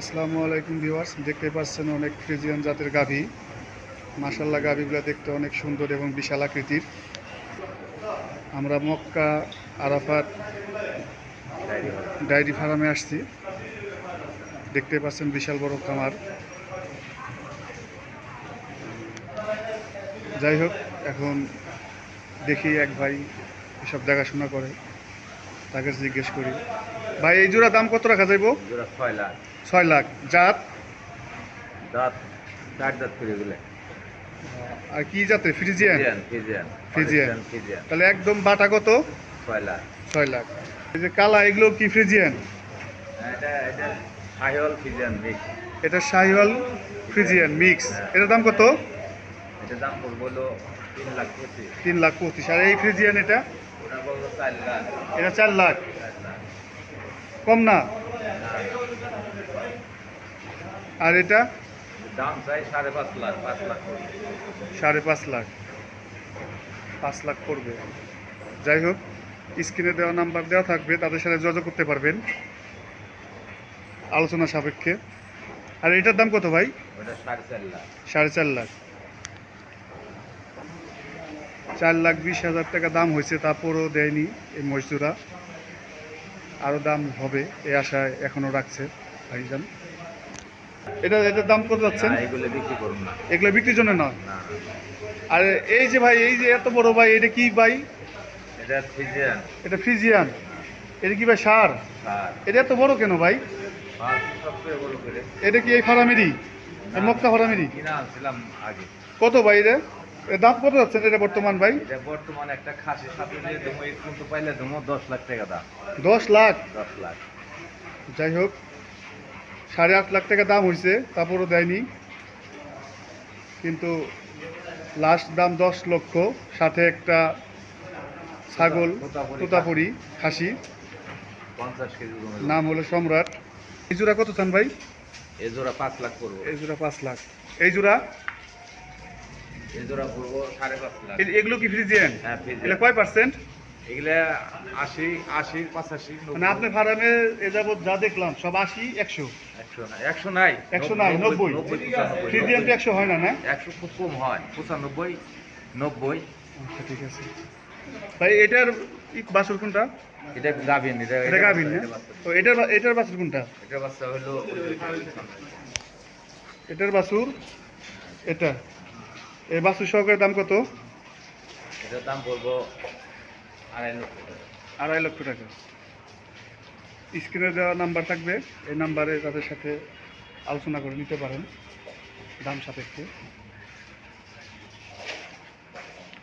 আসসালামু আলাইকুম ভিউয়ার্স দেখতে পাচ্ছেন অনেক ফ্রিজিয়ান জাতের গাভী। মাসাল্লাহ গাভীগুলো দেখতে অনেক সুন্দর এবং বিশাল আকৃতির। আমরা মক্কা, আরাফাত ডায়েরি ফার্মে আসছি। দেখতে পাচ্ছেন বিশাল বড় খামার। যাই হোক, এখন দেখি এক ভাই এসব দেখাশোনা করে, তাকে জিজ্ঞেস করি। ভাই, এই জোড়া দাম কত রাখা যাইব? জোড়া ছয় লাখ। ছয় লাখ। জাত? দাঁত চার দাঁত করে গেলে। আর কি জাতের? ফ্রিজিয়ান? Friesian Friesian. ফিজিয়ান তাহলে একদম বাটা কত? ছয় লাখ। ছয় লাখ। এই যে কালা এগুলো কি ফ্রিজিয়ান? এটা এটা সাহিওয়াল ফিজিয়ান মিক্স এটা শাহিওয়াল ফ্রিজিয়ান মিক্স এটার দাম কত? এটা দাম হলো তিন লাখ পঁচিশ। তিন লাখ পঁচিশ। আর এই ফ্রিজিয়ান এটা? বলব এটা চার লাখ। কম না? আর এটা? দাম চাই সাড়ে পাঁচ লাখ পাঁচ লাখ। সাড়ে পাঁচ লাখ। পাঁচ লাখ পড়বে যাই হোক স্ক্রিনে দেওয়া নাম্বার দেওয়া থাকবে তাদের সাথে যোগাযোগ করতে পারবেন। আলোচনা সাপেক্ষে। আর এটার দাম কত ভাই? সাড়ে চার লাখ। সাড়ে চার লাখ। চার লাখ বিশ হাজার টাকা দাম হয়েছে তারপরও দেয়নি এই মজদুরা। আরও দাম হবে এই আশায় এখনও রাখছে ভাইজান। এটা এটার দাম কত যাচ্ছেন? এগুলো বিক্রি করুন না। এগুলো বিক্রির জন্য না? আর এই যে ভাই এই যে এত বড় ভাই এটা কি ভাই? এটা এটা ফ্রিজিয়ান। এটা কি ভাই সার? এটা এত বড় কেন ভাই? এটা কি এই ফার্মেরই? এই মক্কা আগে। কত ভাই এটা? দাম কত যাচ্ছে এটা বর্তমান ভাই? এটা বর্তমানে একটা খাসি সাথে নিয়ে কিন্তু পাইলে লাখ টাকা দাম। দশ লাখ? দশ লাখ। যাই হোক সাড়ে আট লাখ টাকা দাম হয়েছে তারপরও দেয়নি। কিন্তু লাস্ট দাম দশ লক্ষ সাথে একটা ছাগল তোতাপুরি। খাসি। নাম হলো সম্রাট। এই জোড়া কত চান ভাই? এ জোড়া পাঁচ লাখ করব এই জোড়া পাঁচ লাখ। এই জোড়া? এ জোড়া করব সাড়ে পাঁচ লাখ। এগুলো কি ফ্রিজিয়ান? হ্যাঁ কয় পার্সেন্ট? এগুলা আশি আশি পঁচাশি মানে আপনার ফার্মে এ যাবৎ যা দেখলাম সব আশি একশো। একশো একশো নাই। একশো নাই, নব্বই। একশো হয় না না? একশো খুব কম হয় পঁচানব্বই নব্বই। আচ্ছা ঠিক আছে। ভাই এটার বাছুর কোনটা? এটা গাভিন এটা গাভিন। তো এটার বা- এটার বাছুর কোনটা? এটা বাচ্চা হলো এটার বাছুর? এটা। এই বাছুর সহকারে দাম কত? এটার দাম বলব আড়াই লক্ষ টাকা। আড়াই লক্ষ টাকা। স্ক্রিনে দেওয়া নাম্বার থাকবে এই নাম্বারে তাদের সাথে আলোচনা করে নিতে পারেন দাম সাপেক্ষে।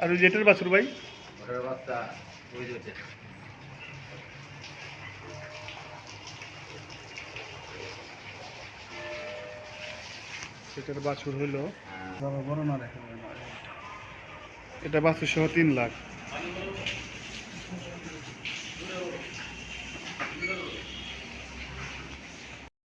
আর ওই যে বাছুর ভাই? ওটার বাচ্চা ওই যে ওইটা। এটার বাছুর হইল। এটা বাছুর সহ তিন লাখ। Thank you.